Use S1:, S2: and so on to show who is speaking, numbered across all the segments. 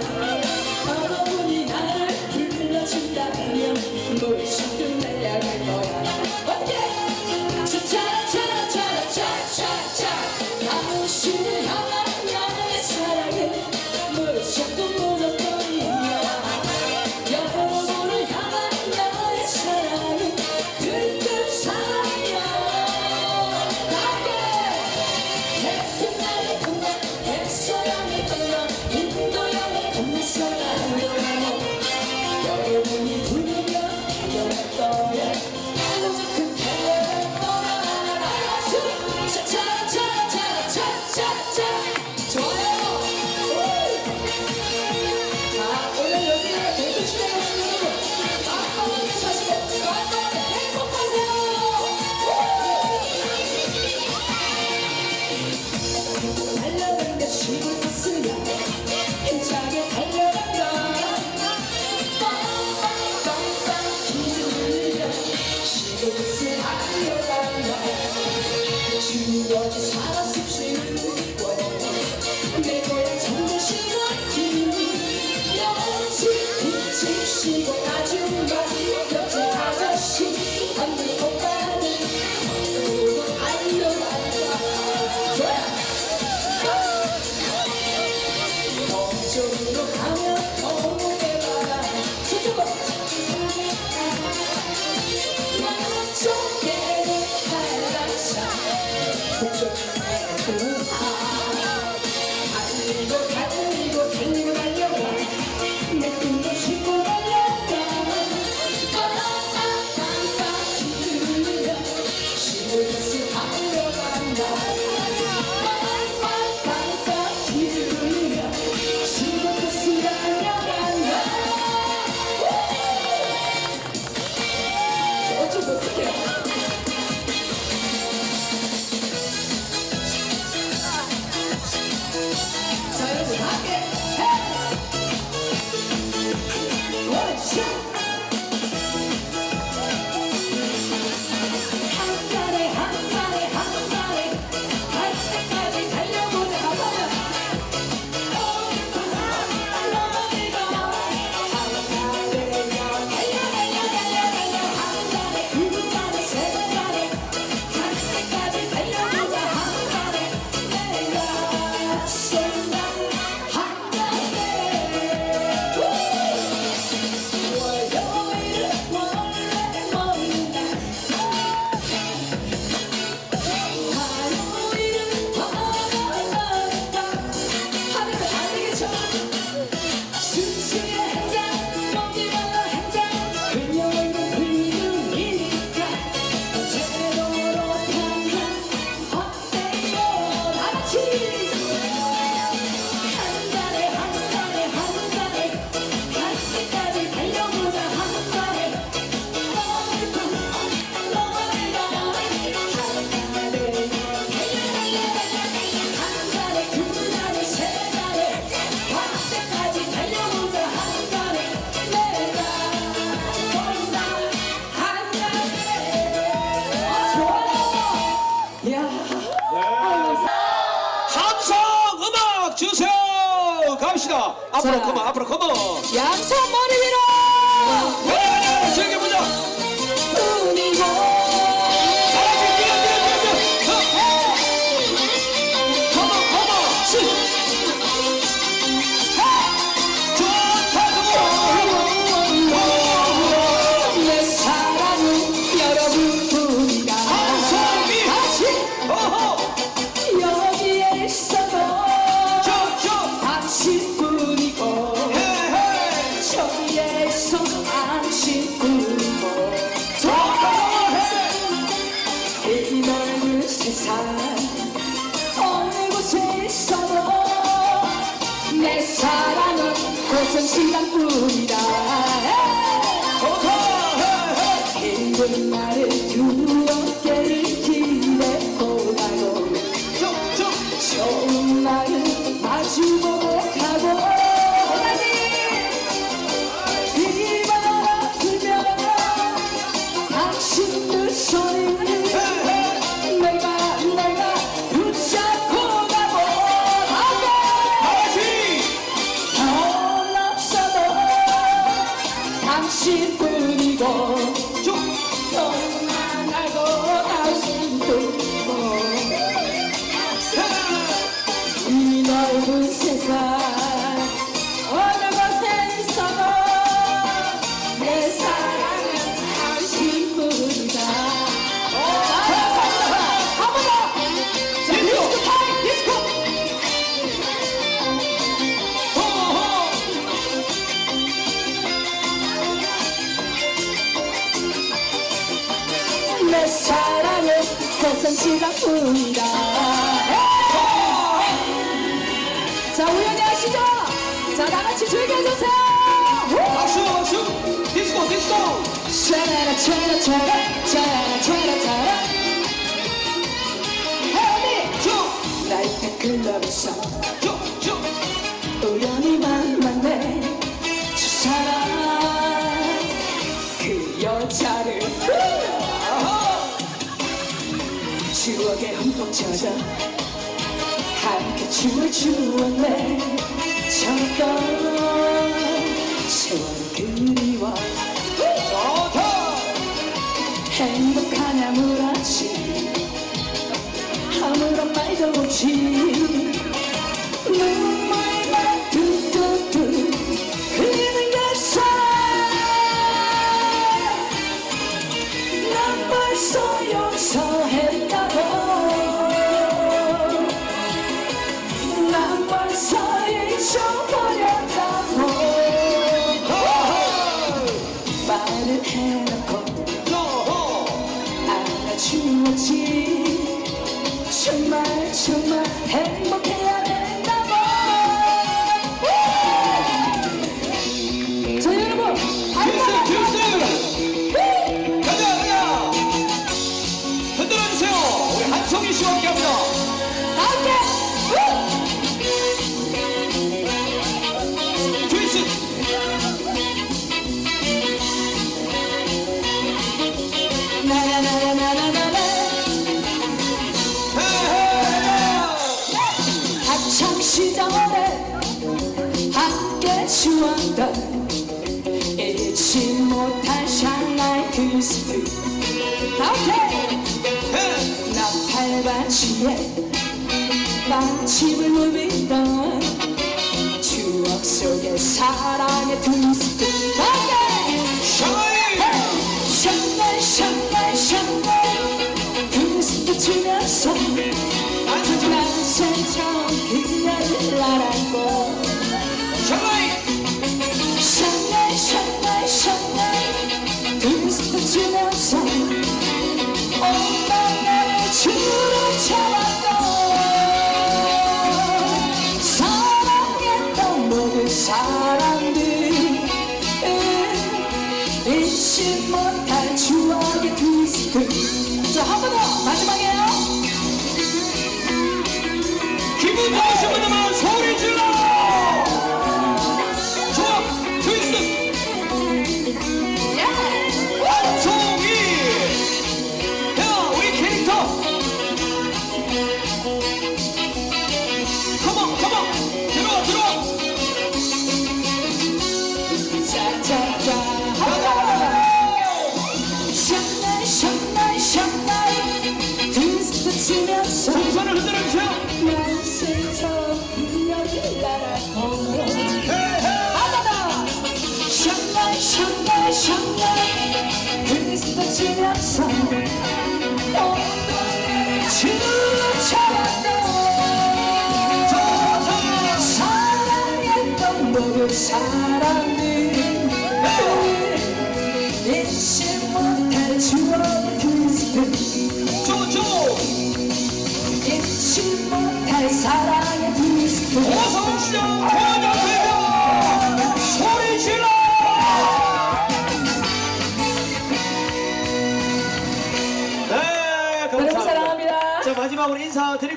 S1: Thank you. 갑시다. 앞으로 커버, 앞으로 커버.
S2: 양손 머리 위로.
S1: 네, 즐겨보자. কইরা 꿈꾼다.
S2: 자, 우연히 하시죠. 자, 다 같이 즐겨주세요.
S1: 박수, 박수. 디스코, 디스코.
S2: 차라라, 차라, 차라, 차라, 차라, 차라. 헤이,
S1: 쭉.
S2: 나이트 클럽에서. 흠뻑 젖어 함께 춤을 추었네. 잠깐 지워지 정말 정말 행복 마침을 누비던 추억 속에 사랑의
S1: 둥스둥하게
S2: 샹글 샹글 샹글 둥스둥 추면서
S1: 아주
S2: 난세상 그녀를 알았고 지며 시선을
S1: 흔들어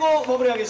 S1: 드리고 마무리하겠습니다.